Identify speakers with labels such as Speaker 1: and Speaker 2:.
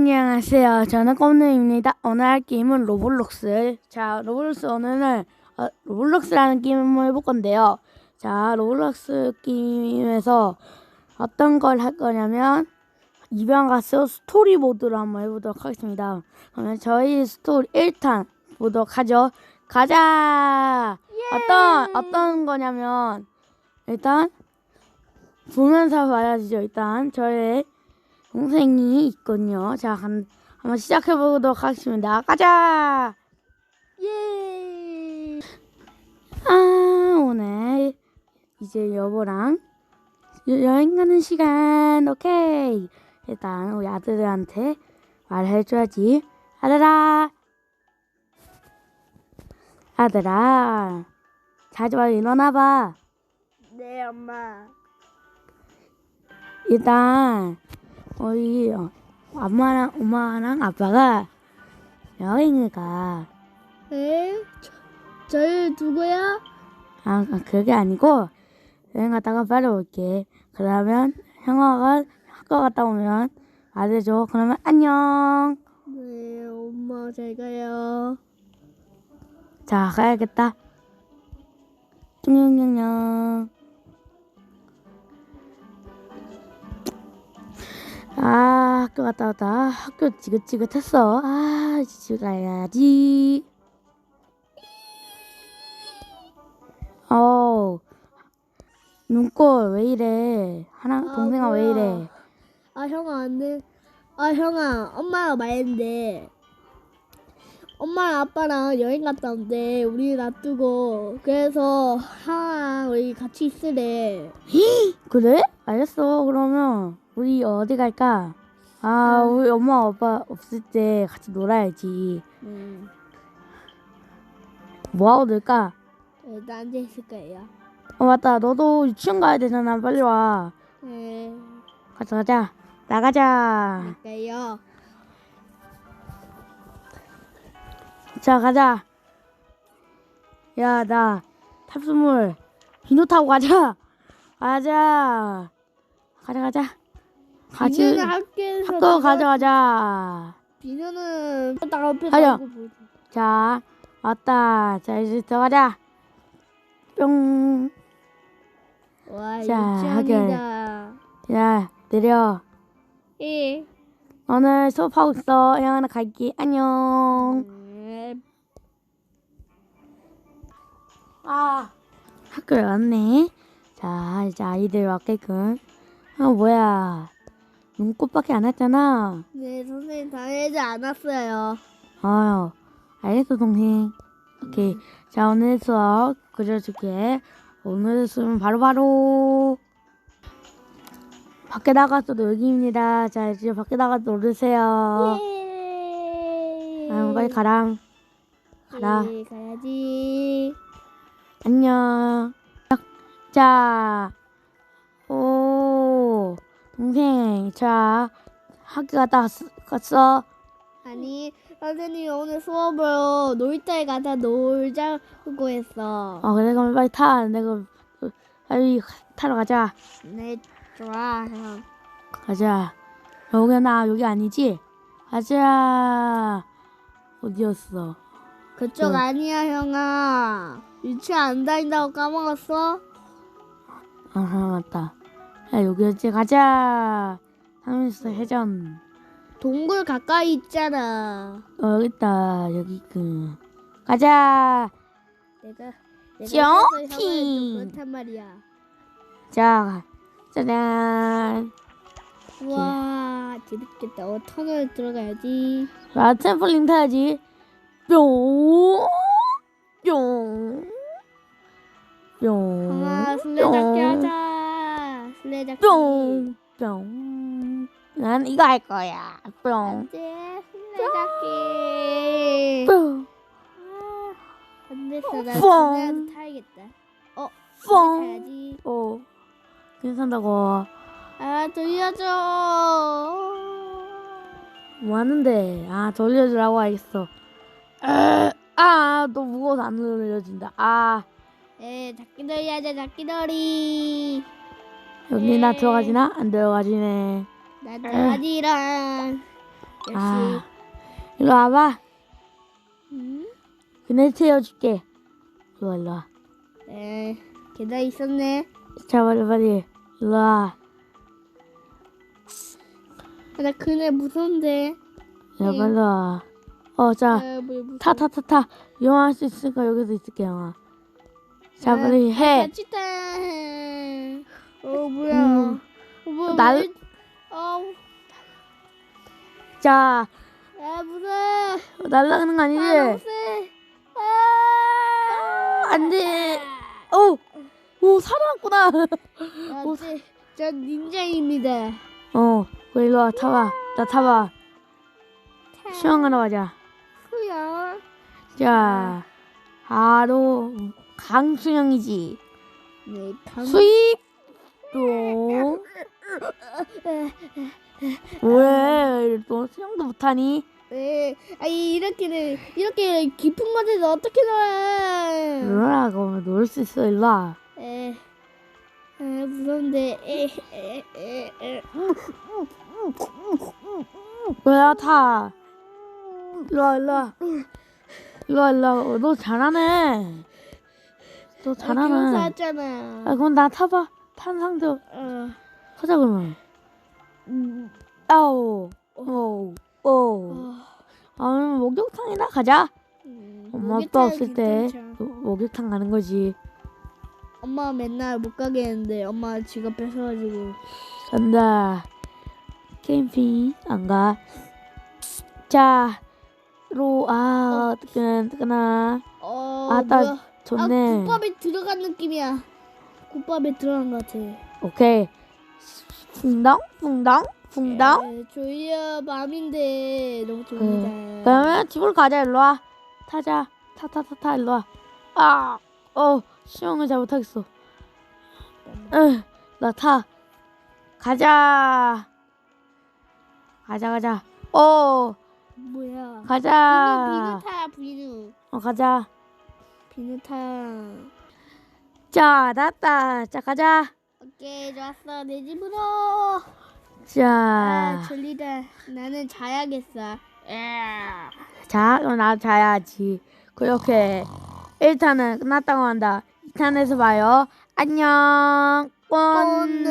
Speaker 1: 안녕하세요. 저는 껌누입니다. 오늘 할 게임은 로블록스. 자, 로블록스 오늘은 어, 로블록스라는 게임을 한번 해볼 건데요. 자, 로블록스 게임에서 어떤 걸 할 거냐면 이병 가스 스토리 모드로 한번 해보도록 하겠습니다. 그러면 저희 스토리 1탄 보도록 하죠. 가자. 어떤 어떤 거냐면 일단 보면서 봐야죠. 일단 저의 동생이 있거든요. 자, 한, 한번 시작해 보도록 하겠습니다. 가자.
Speaker 2: 예.
Speaker 1: 아, 오늘 이제 여보랑 여- 여행 가는 시간. 오케이. 일단 우리 아들한테 말해줘야지. 아들아. 아들아. 자주 와 일어나봐.
Speaker 2: 네, 엄마.
Speaker 1: 일단 우리 어, 엄마랑 엄마랑 아빠가 여행을 가.
Speaker 2: 네? 저, 저희 누구야?
Speaker 1: 아 그게 아니고 여행 갔다가 빨리 올게. 그러면 형아가 학교 갔다 오면 말해줘. 그러면 안녕.
Speaker 2: 네, 엄마 잘 가요.
Speaker 1: 자 가야겠다. 안녕. 아 학교 갔다 왔다. 학교 지긋지긋했어. 아 집에 가야지. 어 눈꼴 왜 이래? 하나
Speaker 2: 아,
Speaker 1: 동생아 왜
Speaker 2: 뭐야.
Speaker 1: 이래?
Speaker 2: 아, 형아, 안 돼. 아, 형아, 엄마가 말했는데. 엄마랑 아빠랑 여행 갔다 온대. 우리 놔두고. 그래서 형아랑 우리 같이 있으래.
Speaker 1: 그래? 알겠어. 그러면 우리 어디 갈까? 아
Speaker 2: 음.
Speaker 1: 우리 엄마 아빠 없을 때 같이 놀아야지.
Speaker 2: 음,
Speaker 1: 뭐 하고 놀까?
Speaker 2: 일단 앉아 있을 거예요.
Speaker 1: 어 맞다. 너도 유치원 가야 되잖아. 빨리 와.
Speaker 2: 네,
Speaker 1: 가자 가자. 나가자.
Speaker 2: 갈까요?
Speaker 1: 자 가자. 야 나 탑수물 비누 타고 가자. 가자. 가자 가자.
Speaker 2: 비누는 학교에서
Speaker 1: 학교 가자 가자.
Speaker 2: 비누는 딱 앞에
Speaker 1: 가자. 자 왔다. 자 이제 들어가자. 뿅.
Speaker 2: 와,
Speaker 1: 자,
Speaker 2: 유치원이다.
Speaker 1: 야 내려.
Speaker 2: 예.
Speaker 1: 오늘 수업하고 있어. 형아나 갈게. 안녕.
Speaker 2: 네.
Speaker 1: 아 학교에 왔네. 자 이제 아이들 왔겠군. 아 뭐야. 눈꽃밖에 안 왔잖아.
Speaker 2: 네, 선생님 다니지 않았어요.
Speaker 1: 아유 알겠어 동생. 오케이. 자 오늘 수업 그려줄게. 오늘 수업은 바로바로 밖에 나가서 놀기입니다. 자 이제 밖에 나가서 놀으세요.
Speaker 2: 예.
Speaker 1: 아유 빨리 가라. 가라.
Speaker 2: 예, 가야지.
Speaker 1: 안녕. 자, 오, 동생, 자, 학교 갔다 왔, 갔어?
Speaker 2: 아니, 선생님이 오늘 수업으로 놀이터에 가서 놀자고 했어.
Speaker 1: 어, 그래, 그럼 빨리 타. 내가, 어, 빨리 타러 가자.
Speaker 2: 네, 좋아, 형.
Speaker 1: 가자. 여기나, 여기 아니지? 가자. 어디였어?
Speaker 2: 그쪽
Speaker 1: 응.
Speaker 2: 아니야, 형아. 유치원 안 다닌다고 까먹었어?
Speaker 1: 아하, 맞다. 야, 여기였지? 가자. 하면서 회전.
Speaker 2: 동굴 가까이 있잖아.
Speaker 1: 어, 여기 있다. 여기 그. 가자.
Speaker 2: 내가 내가
Speaker 1: 점핑.
Speaker 2: 있어서 형아는 좀 그렇단 말이야.
Speaker 1: 자, 짜잔.
Speaker 2: 와 재밌겠다. 어 터널 들어가야지.
Speaker 1: 자, 트램폴린 타야지. 뿅, 뿅, 뿅,
Speaker 2: 형아 술래잡기 하자. 술래잡기.
Speaker 1: 뿅, 뿅. 난 이거 할 거야. 뿅,
Speaker 2: 안돼 술래잡기.
Speaker 1: 뿅,
Speaker 2: 아, 안 됐어. 나
Speaker 1: 뽕.
Speaker 2: 타야겠다. 어
Speaker 1: 뽕. 어, 괜찮다고.
Speaker 2: 아 돌려줘.
Speaker 1: 뭐 하는데? 아, 돌려주라고 알겠어. 에, 아, 너 무거워서 안 돌려진다. 아,
Speaker 2: 에 잡기놀이 하자 잡기놀이.
Speaker 1: 여기 나
Speaker 2: 예.
Speaker 1: 들어가지나? 안 들어가지네.
Speaker 2: 나 들어가지랑. 역시.
Speaker 1: 아, 일로 와봐.
Speaker 2: 음?
Speaker 1: 그네 채워줄게. 일로 와, 일로 와.
Speaker 2: 에, 계단 있었네.
Speaker 1: 자, 빨리, 빨리. 일로 와.
Speaker 2: 아, 나 그네 무서운데.
Speaker 1: 야, 빨리 와. 어, 자,
Speaker 2: 아.
Speaker 1: 타, 타, 타, 타. 이용할 수 있으니까 여기서 있을게, 영아. 자,
Speaker 2: 아,
Speaker 1: 빨리 해.
Speaker 2: 어, 뭐야.
Speaker 1: 음.
Speaker 2: 어, 뭐야.
Speaker 1: 날-
Speaker 2: 왜- 아우,
Speaker 1: 자,
Speaker 2: 아, 무서워.
Speaker 1: 날아가는 거
Speaker 2: 아,
Speaker 1: 아니지?
Speaker 2: 세. 아,
Speaker 1: 안 돼. 오, 오, 살아났구나.
Speaker 2: 아, 네. 전 닌자입니다.
Speaker 1: 어, 그래, 일로 와, 타봐. 나 타봐. 수영하러 가자.
Speaker 2: 수영.
Speaker 1: 자, 바로 강수영이지.
Speaker 2: 네, 강.
Speaker 1: 수입 동. 왜? 너 수영도 못하니?
Speaker 2: 네, 아니 이렇게는 이렇게 깊은 곳에서 어떻게 놀아?
Speaker 1: 놀라고 놀수 있어, 일로 와.
Speaker 2: 에, 아, 무서운데. 에, 에, 에, 에.
Speaker 1: 왜야, 타. 일로 와, 일로 와. 일로 와, 일로 와. 너 잘하네. 너 잘하네.
Speaker 2: 교사잖아.
Speaker 1: 아, 그럼 나 타봐.
Speaker 2: 어,
Speaker 1: 하자, 그러면.
Speaker 2: 음,
Speaker 1: 아우, 오, 오.
Speaker 2: 어,
Speaker 1: 아, 그럼 목욕탕이나 가자.
Speaker 2: 음,
Speaker 1: 엄마 아빠 없을 때. 모- 목욕탕 가는 거지.
Speaker 2: 엄마 맨날 못 가게 했는데 엄마 지갑 뺏어가지고.
Speaker 1: 간다. 캠핑 안 가. 자, 로, 아, 뜨끈, 뜨끈아.
Speaker 2: 어,
Speaker 1: 아, 나
Speaker 2: 뭐야?
Speaker 1: 좋네.
Speaker 2: 아, 국밥에 들어간 느낌이야. 국밥에 들어간 것 같아.
Speaker 1: 오케이. 붕당, 붕당, 붕당.
Speaker 2: 에, 졸려 밤인데 너무 졸리다.
Speaker 1: 그러면 집으로 가자, 일로 와. 타자. 타, 타, 타, 타, 일로 와. 아, 어, 수영을 잘 못하겠어. 응, 나 타. 가자. 가자, 가자. 어,
Speaker 2: 뭐야?
Speaker 1: 가자.
Speaker 2: 비누, 비누 타, 비누.
Speaker 1: 어, 가자.
Speaker 2: 비누 타.
Speaker 1: 자, 났다. 자, 가자.
Speaker 2: 오케이, 좋았어. 내 집으로.
Speaker 1: 자,
Speaker 2: 아, 졸리다. 나는 자야겠어. 에.
Speaker 1: 자, 그럼 나 자야지. 그렇게 1탄은 끝났다고 한다. 2탄에서 봐요. 안녕. 꼰돈.